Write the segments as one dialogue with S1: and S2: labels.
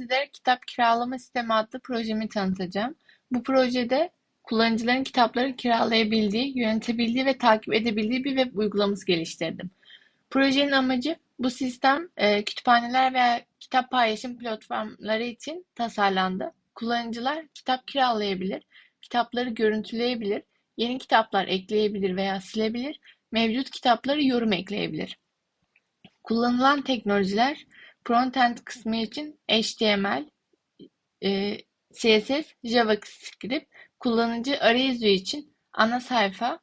S1: sizlere kitap kiralama sistemi adlı projemi tanıtacağım. Bu projede kullanıcıların kitapları kiralayabildiği, yönetebildiği ve takip edebildiği bir web uygulaması geliştirdim. Projenin amacı bu sistem e, kütüphaneler veya kitap paylaşım platformları için tasarlandı. Kullanıcılar kitap kiralayabilir, kitapları görüntüleyebilir, yeni kitaplar ekleyebilir veya silebilir, mevcut kitapları yorum ekleyebilir. Kullanılan teknolojiler frontend kısmı için HTML, e, CSS, JavaScript, kullanıcı arayüzü için ana sayfa,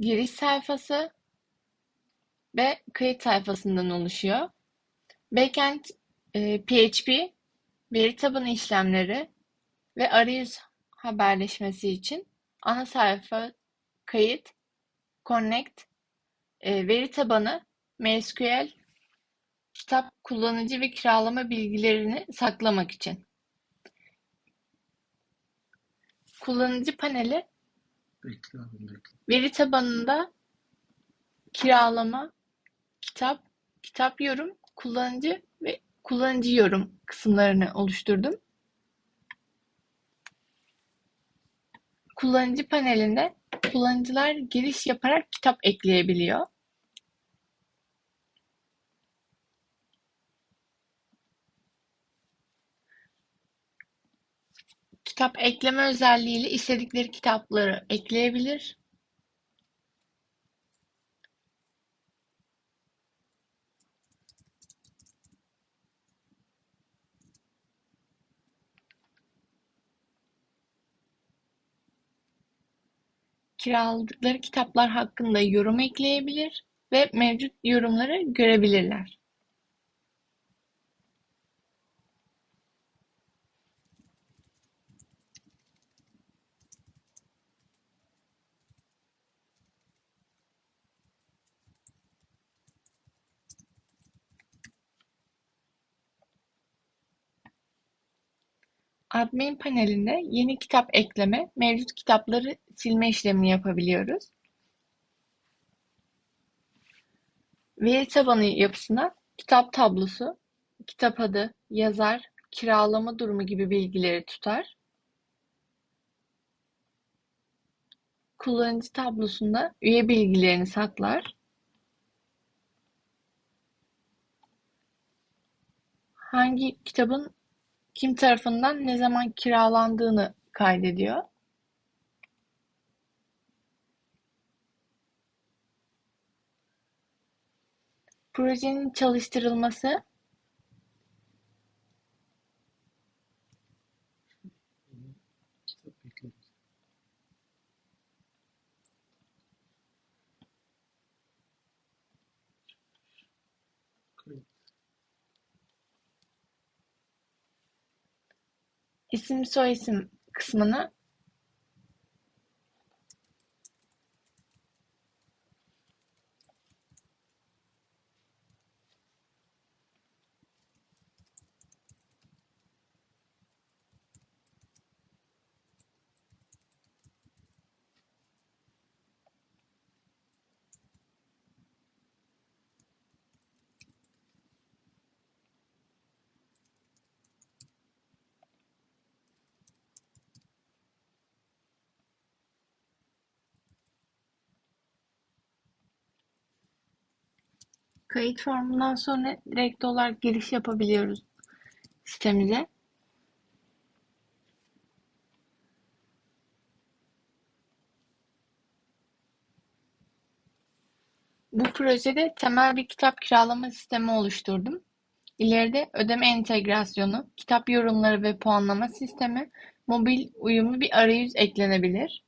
S1: giriş sayfası ve kayıt sayfasından oluşuyor. Backend e, PHP, veri tabanı işlemleri ve arayüz haberleşmesi için ana sayfa, kayıt, connect, e, veri tabanı, MySQL, kitap kullanıcı ve kiralama bilgilerini saklamak için. Kullanıcı paneli
S2: Bekle bekle.
S1: veri tabanında kiralama, kitap, kitap yorum, kullanıcı ve kullanıcı yorum kısımlarını oluşturdum. Kullanıcı panelinde kullanıcılar giriş yaparak kitap ekleyebiliyor. Kitap ekleme özelliğiyle istedikleri kitapları ekleyebilir. Kiraladıkları kitaplar hakkında yorum ekleyebilir ve mevcut yorumları görebilirler. Admin panelinde yeni kitap ekleme, mevcut kitapları silme işlemini yapabiliyoruz. Veri tabanı yapısına kitap tablosu, kitap adı, yazar, kiralama durumu gibi bilgileri tutar. Kullanıcı tablosunda üye bilgilerini saklar. Hangi kitabın kim tarafından ne zaman kiralandığını kaydediyor. Projenin çalıştırılması
S2: Kitap bekliyoruz. Kayıt.
S1: İsim soyisim kısmını kayıt formundan sonra direkt olarak giriş yapabiliyoruz sitemize. Bu projede temel bir kitap kiralama sistemi oluşturdum. İleride ödeme entegrasyonu, kitap yorumları ve puanlama sistemi, mobil uyumlu bir arayüz eklenebilir.